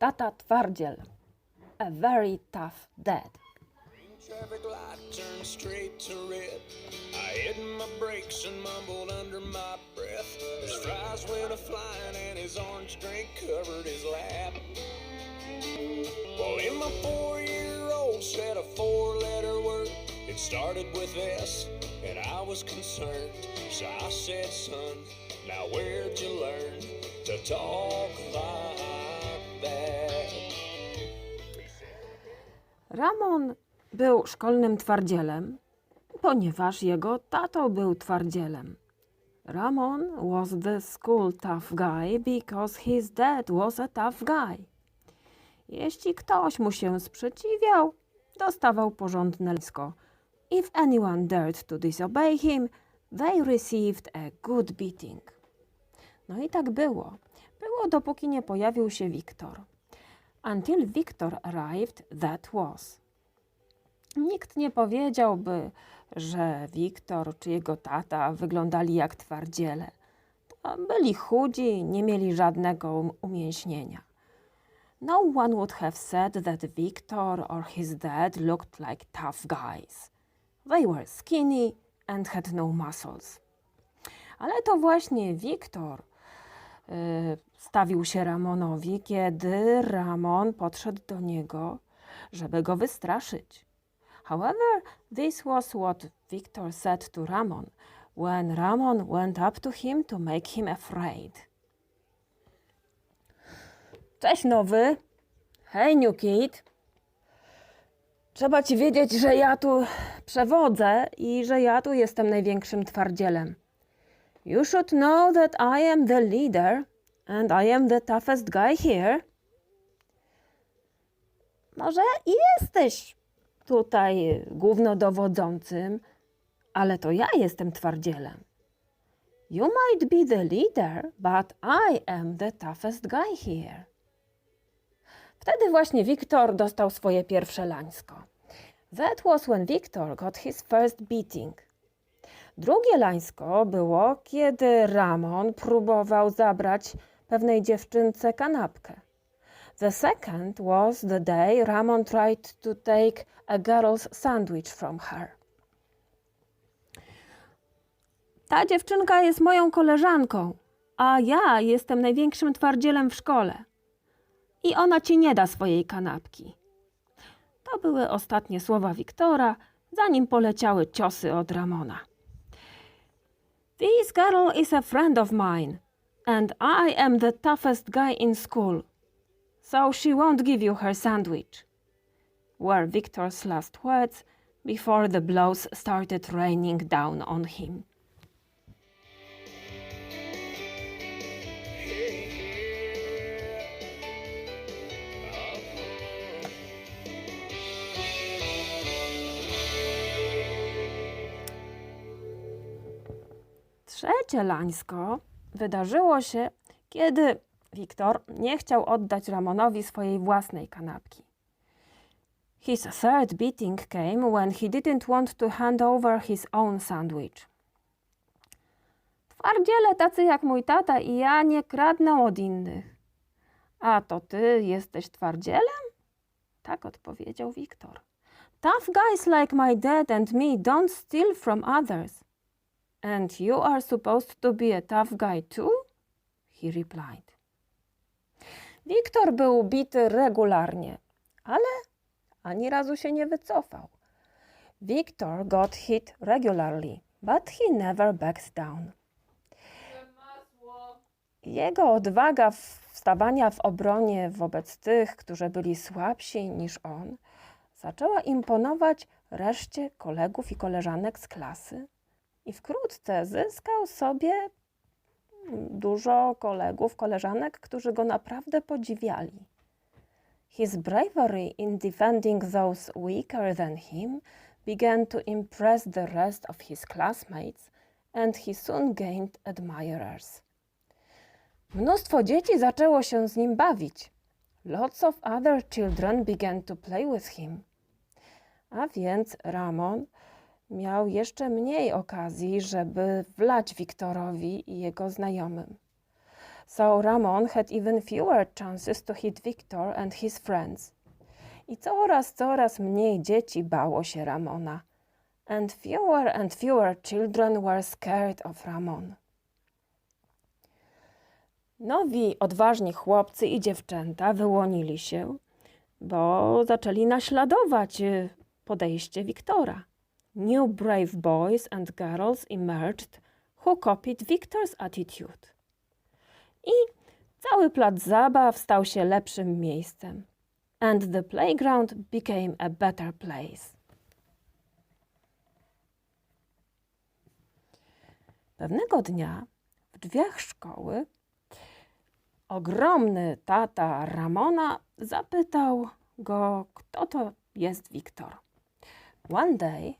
Tata twardziel. A very tough dad. Traffic light turned straight to red. I hit my brakes and mumbled under my breath. His fries went a flying and his orange drink covered his lap. Well, in my four year old a four letter word. It started with S, and I was concerned. So I said, son, now where'd you learn to talk like? Ramon był szkolnym twardzielem, ponieważ jego tato był twardzielem. Ramon was the school tough guy because his dad was a tough guy. Jeśli ktoś mu się sprzeciwiał, dostawał porządne lisko. If anyone dared to disobey him, they received a good beating. No i tak było. Było dopóki nie pojawił się Wiktor. Until Victor arrived, that was. Nikt nie powiedziałby, że Wiktor czy jego tata wyglądali jak twardziele. Byli chudzi, nie mieli żadnego um- umięśnienia. No one would have said that Victor or his dad looked like tough guys. They were skinny and had no muscles. Ale to właśnie Wiktor stawił się Ramonowi, kiedy Ramon podszedł do niego, żeby go wystraszyć. However, this was what Victor said to Ramon when Ramon went up to him to make him afraid. Cześć nowy. Hej new kid. Trzeba ci wiedzieć, że ja tu przewodzę i że ja tu jestem największym twardzielem. You should know that I am the leader and I am the toughest guy here. Może jesteś tutaj głównodowodzącym, ale to ja jestem twardzielem. You might be the leader, but I am the toughest guy here. Wtedy właśnie Wiktor dostał swoje pierwsze lańsko. That was when Victor got his first beating. Drugie lańsko było, kiedy Ramon próbował zabrać pewnej dziewczynce kanapkę. The second was the day Ramon tried to take a girl's sandwich from her. Ta dziewczynka jest moją koleżanką, a ja jestem największym twardzielem w szkole. I ona ci nie da swojej kanapki. To były ostatnie słowa Wiktora, zanim poleciały ciosy od Ramona. This girl is a friend of mine, and I am the toughest guy in school, so she won't give you her sandwich. Were Victor's last words before the blows started raining down on him. Trzecie lańsko wydarzyło się, kiedy Wiktor nie chciał oddać Ramonowi swojej własnej kanapki. His third beating came when he didn't want to hand over his own sandwich. Twardziele tacy jak mój tata i ja nie kradną od innych. A to ty jesteś twardzielem? Tak odpowiedział Wiktor. Tough guys like my dad and me don't steal from others. And you are supposed to be a tough guy too? He replied. Wiktor był bity regularnie, ale ani razu się nie wycofał. Victor got hit regularly, but he never backed down. Jego odwaga wstawania w obronie wobec tych, którzy byli słabsi niż on, zaczęła imponować reszcie kolegów i koleżanek z klasy i wkrótce zyskał sobie dużo kolegów, koleżanek, którzy go naprawdę podziwiali. His bravery in defending those weaker than him began to impress the rest of his classmates, and he soon gained admirers. Mnóstwo dzieci zaczęło się z nim bawić. Lots of other children began to play with him. A więc Ramon miał jeszcze mniej okazji, żeby wlać Wiktorowi i jego znajomym. so Ramon had even fewer chances to hit Victor and his friends. I coraz, coraz mniej dzieci bało się Ramona. And fewer and fewer children were scared of Ramon. Nowi, odważni chłopcy i dziewczęta wyłonili się, bo zaczęli naśladować y, podejście Wiktora. New brave boys and girls emerged who copied Victor's attitude. I cały plac zabaw stał się lepszym miejscem. And the playground became a better place. Pewnego dnia w drzwiach szkoły ogromny tata Ramona zapytał go, kto to jest Wiktor. One day,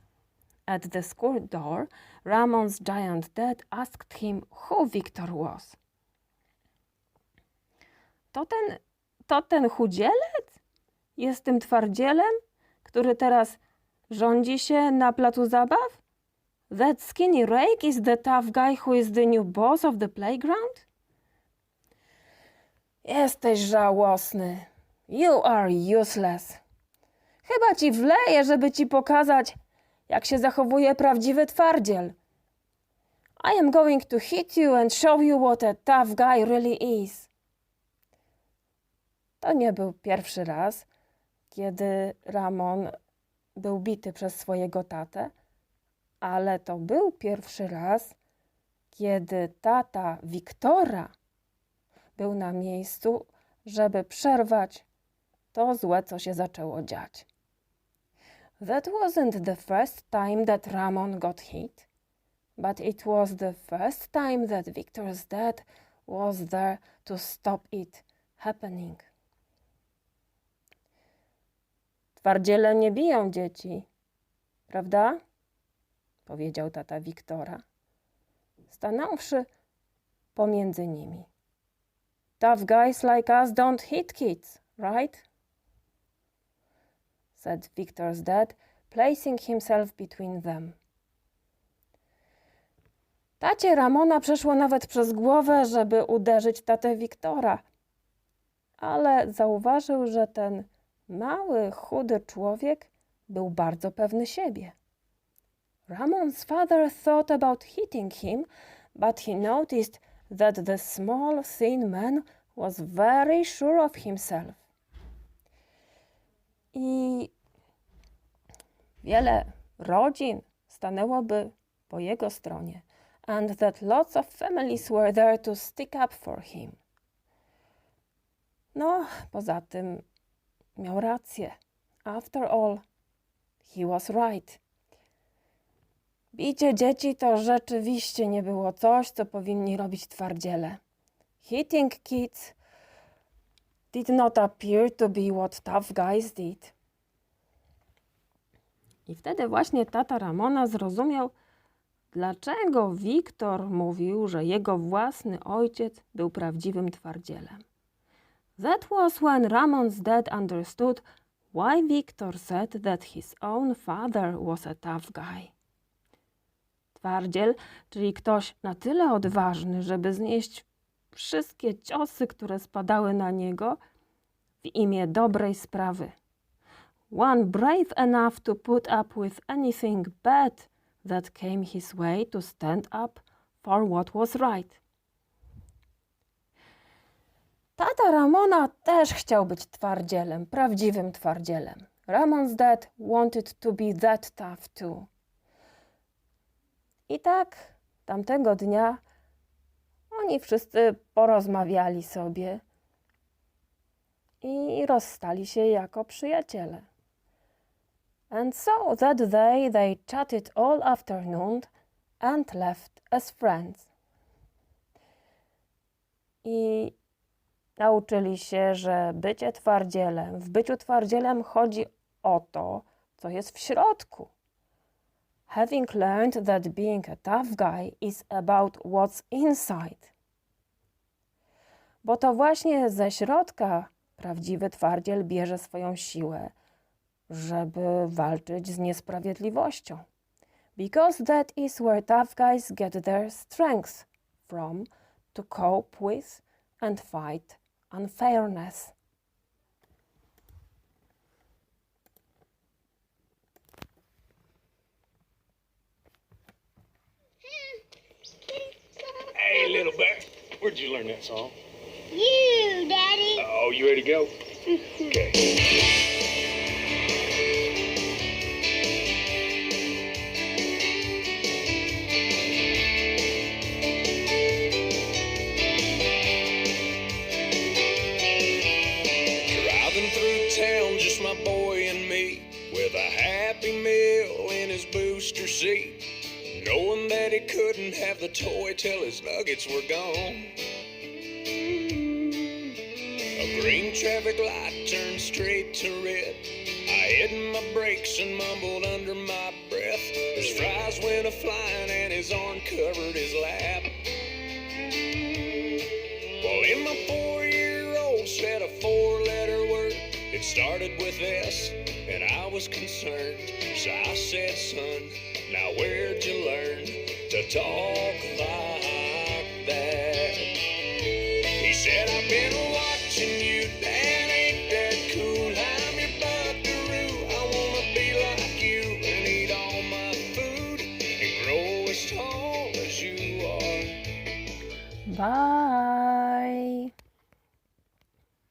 at the school door, Ramon's giant dad asked him who Victor was. To ten, to ten chudzielec? Jest tym twardzielem, który teraz rządzi się na placu zabaw? That skinny rake is the tough guy who is the new boss of the playground? Jesteś żałosny. You are useless. Chyba ci wleję, żeby ci pokazać, jak się zachowuje prawdziwy twardziel. I am going to hit you and show you what a tough guy really is. To nie był pierwszy raz, kiedy Ramon był bity przez swojego tatę, ale to był pierwszy raz, kiedy tata Wiktora był na miejscu, żeby przerwać to złe, co się zaczęło dziać. That wasn't the first time that Ramon got hit, but it was the first time that Victor's dad was there to stop it happening. Twardziele nie biją dzieci, prawda? powiedział tata Wiktora, stanąwszy pomiędzy nimi. Tough guys like us don't hit kids, right? Said Victor's dad, placing himself between them. Tacie Ramona przeszło nawet przez głowę, żeby uderzyć tatę Wiktora, ale zauważył, że ten mały, chudy człowiek był bardzo pewny siebie. Ramon's father thought about hitting him, but he noticed that the small, thin man was very sure of himself. I wiele rodzin stanęłoby po jego stronie, and that lots of families were there to stick up for him. No, poza tym miał rację. After all, he was right. Bicie dzieci to rzeczywiście nie było coś, co powinni robić twardziele. Hitting kids did not appear to be what tough guys did. I wtedy właśnie tata Ramona zrozumiał, dlaczego Wiktor mówił, że jego własny ojciec był prawdziwym twardzielem. That was when Ramon's dad understood why Victor said that his own father was a tough guy. Twardziel, czyli ktoś na tyle odważny, żeby znieść wszystkie ciosy, które spadały na niego w imię dobrej sprawy. One brave enough to put up with anything bad that came his way to stand up for what was right. Tata Ramona też chciał być twardzielem, prawdziwym twardzielem. Ramon's dad wanted to be that tough too. I tak tamtego dnia oni wszyscy porozmawiali sobie i rozstali się jako przyjaciele. And so that day they chatted all afternoon and left as friends. I nauczyli się, że bycie twardzielem, w byciu twardzielem chodzi o to, co jest w środku. Having learned that being a tough guy is about what's inside. Bo to właśnie ze środka prawdziwy twardziel bierze swoją siłę, żeby walczyć z niesprawiedliwością. Because that is where tough guys get their strength from to cope with and fight unfairness. Hey, little bear. Where'd you learn that song? You, Daddy. Oh, you ready to go? Okay. He couldn't have the toy till his nuggets were gone. A green traffic light turned straight to red. I hit my brakes and mumbled under my breath. His fries went a flying and his arm covered his lap. Well, in my four year old said a four letter word. It started with S, and I was concerned. So I said, son, now where'd you learn to talk like that? He said, I've been